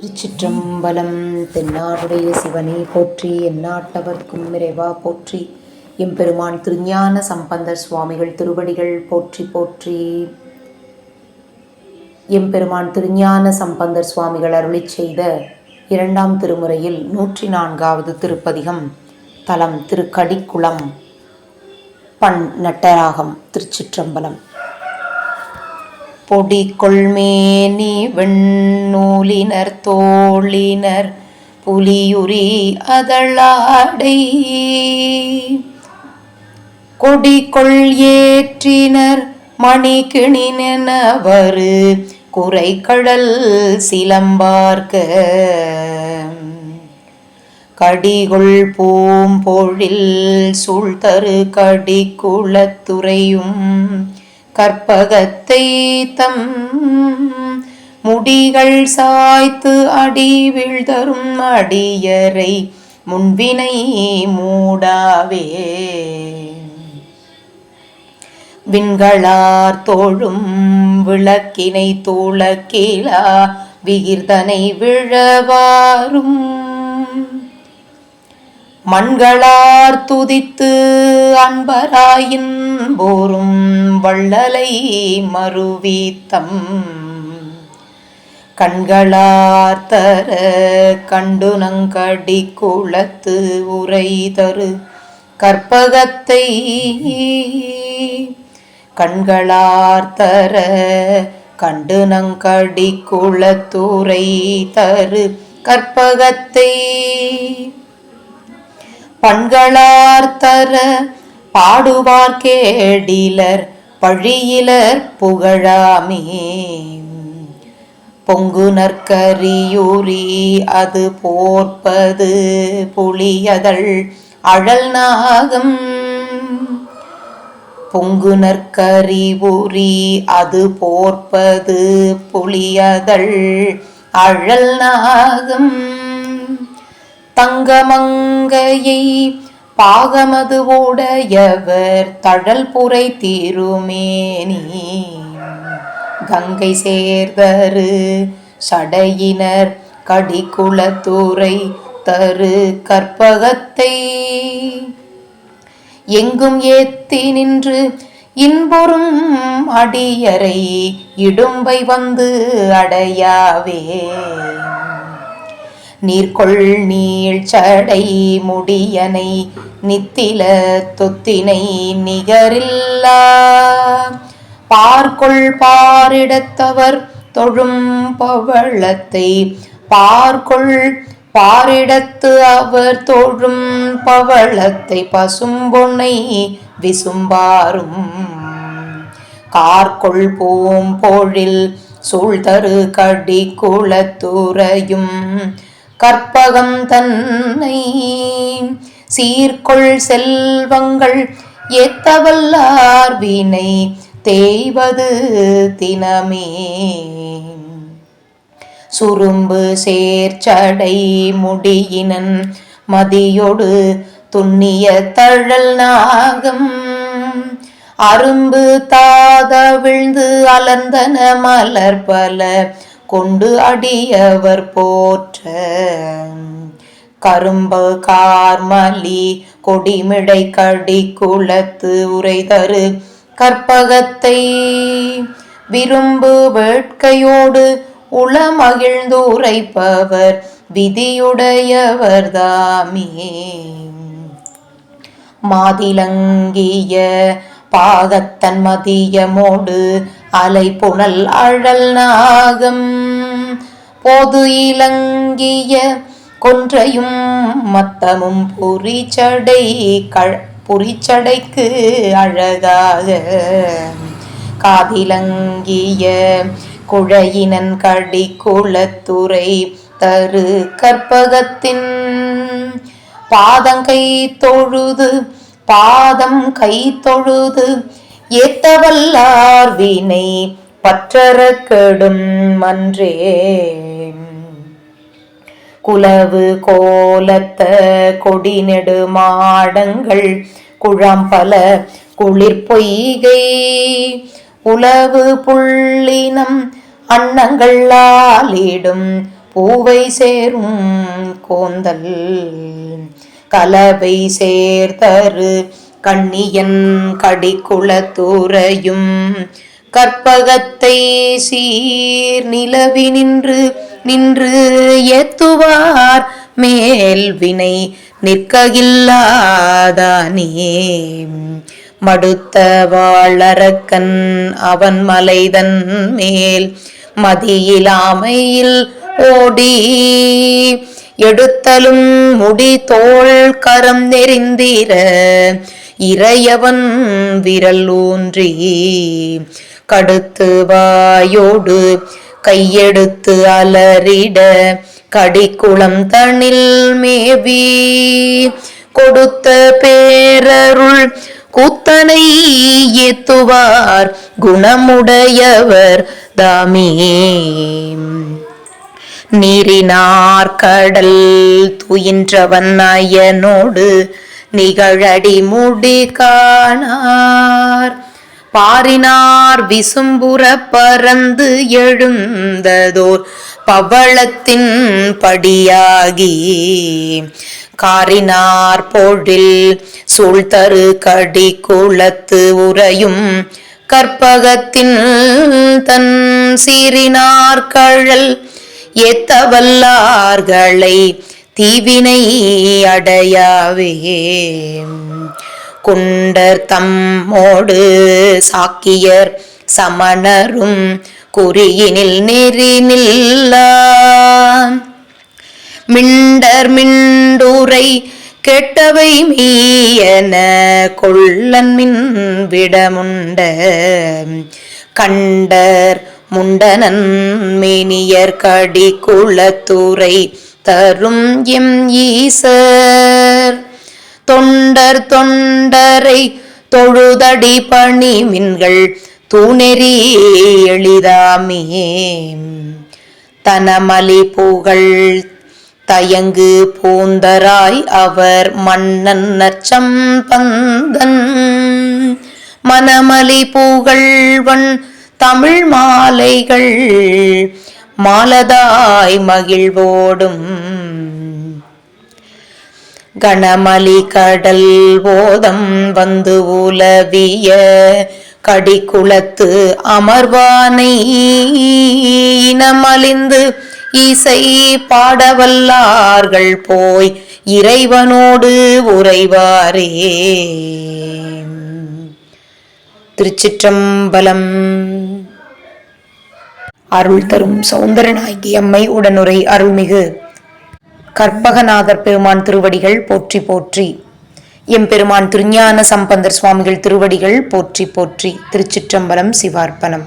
திருச்சிற்றம்பலம் தென்னாடுடைய சிவனே போற்றி எந்நாட்டவர்க்கும் இறைவா போற்றி. எம்பெருமான் திருஞான சம்பந்தர் சுவாமிகள் திருவடிகள் போற்றி போற்றி. எம்பெருமான் திருஞான சம்பந்தர் சுவாமிகள் அருளி செய்த இரண்டாம் திருமுறையில் நூற்றி நான்காவது திருப்பதிகம் தலம் திருக்கடிக்குளம் பண் நட்டராகம் திருச்சிற்றம்பலம். பொடி கொள்மேனி வெண்ணூலினர் தோழினர் புலியுரி அதழாடை கொடி கொள் ஏற்றினர் மணி கிணினவரு குறை கடல் சிலம்பார்க்க. கடிகொள் பூம்பொழில் சூழ்தரு கடி குளத்துறையும் கற்பகத்தை தம் முடிகள் சாய்த்து அடி வீழ்தரும் அடியரை முன்வினை மூடாவே. விண்களார் தோழும் விளக்கினை தூளக்கீழா விகிர்தனை விழவாரும். மண்களார் துதித்து அன்பராயின் போரும் வள்ளலை மறுவீத்தம் கண்களார்த்தர கண்டு நங்கடி குளத்து உரை தரு கற்பகத்தை. கண்களார்த்தர கண்டு நங்கடி குளத்துரை தரு கற்பகத்தை. பண்களார்த்தர பாடுவார் கேடிலர் பழியிலர் புகழாமே. பொங்கு நற்கரியூரி அது போர்ப்பது புளியதழ் அழல் நாகம். பொங்கு நற்கரிபுரி அது போர்ப்பது புளியதழ் அழல் நாகம். தங்கமங்கையை பாகமது ஓடையவர் தழல் புரை தீருமேனி கங்கை சேர்தரு சடையினர் கடிக்குளத்துறை தரு கற்பகத்தை. எங்கும் ஏத்தி நின்று இன்பொரும் அடியறை இடும்பை வந்து அடையாவே. நீர்கொள் நீள் சடை முடியனை நித்தில தொத்தினை நிகரில்லா. பார்கொள் பாரிடத்தவர் தொழும் பவளத்தை பார்கொள் பாரிடத்து அவர் தொழும் பவளத்தை பசும்பொன்னை விசும்பாரும். கார்கொள் பூம் பொழில் சூழ்தரு கடி குளத்துறையும் கற்பகம் தன்னை சீர்கொள் செல்வங்கள் ஏத்தவல்லார் வினை தேய்வது தினமே. சுரும்பு சேர்ச்சடை முடியினன் மதியொடு துண்ணிய தழல் நாகம். அரும்பு தாத விழுந்து அலர்ந்தன மலர் பல கொண்டு அடியவர் போற்ற. கரும்பு கார்மலி கொடிமிடை கடி குளத்து உரைதரு கற்பகத்தை விரும்பு வேட்கையோடு உளமகிழ்ந்து உரைப்பவர் விதியுடையவர்தாமே. மாதிலங்கிய பாகத்தன் மதியமோடு அலை புனல் அழல் நாகம். போது இலங்கிய கொன்றையும் மத்தமும் புரிச்சடை க புரிச்சடைக்கு அழகாக. காதிலங்கிய குழையினன் கடி குளத்துறை தரு கற்பகத்தின் பாதங்கை தொழுது பாதம் கை தொழுது ஏத்தவல்லார் வினை பற்றற கெடும் மன்றே. குலவு கோலத்த கொடி நெடுமாடங்கள் மாடங்கள் குழம்பல குளிர் பொய்கை. உளவு புள்ளினம் அன்னங்கள் ஆலிடும் பூவை சேரும் கோந்தல். கலவை சேர்தரு கண்ணியன் கடிக்குளத்துறையும் கற்பகத்தை சீர் நிலவி நின்று நின்று ஏத்துவார். மேல் வினை நிற்கில்லாதானே மடுத்த வாழறக்கன் அவன் மலைதன் மேல் மதியிலாமையில் ஓடி. எடுத்தலும் முடி தோள் கரம் நெறிந்திர இறையவன் விரல் ஊன்றி கடுத்து வாயோடு கையெடுத்து அலறிட கடிக்குளம் தனில் மேவி கொடுத்த பேரருள் கூத்தனை ஏத்துவார் குணமுடையவர் தாமே நீரினார் கடல் துயின்றவன் அயனோடு நிகழடி முடி காணார். பாரினார் விசும்புற பறந்து எழுந்ததோர் பவளத்தின் படியாகி. காரினார் பொழில் சூழ்தரு கடி குளத்து உறையும் கற்பகத்தின் தன் சீரினார் கழல் எத்தவல்லார்களை தீவினை அடையாவே குண்டர் தம்மோடு சாக்கியர் சமணரும் குறியினில் நெறி நில்லான் மிண்டர் மிண்டுரை கெட்டவை மீயன கொள்ளன் மின் விடமுண்ட கண்டர் முண்டனன் மேனியர் கடி குளத்துறை தரும் எம் ஈசர். தொண்டர் தொண்டரை தொழுதடி பணி மின்கள் தூணெறி எளிதாமே. தனமலி புகழ் தயங்கு பூந்தராய் அவர் மன்னன் நச்சம் பந்தன். மனமலி புகழ்வன் தமிழ் மாலைகள் மாலதாய் மகிழ்வோடும். கணமலி கடல் போதம் வந்து உலவிய கடிக்குளத்து அமர்வானை இனமலிந்து இசை பாடவல்லார்கள் போய் இறைவனோடு உறைவாரே. திருச்சிற்றம்பலம் அருள் தரும் சௌந்தரநாயகி அம்மை உடனுரை அருள்மிகு. கற்பகநாதர் பெருமான் திருவடிகள் போற்றி போற்றி. எம்பெருமான் திருஞான சம்பந்தர் சுவாமிகள் திருவடிகள் போற்றி போற்றி. திருச்சிற்றம்பலம் சிவார்ப்பணம்.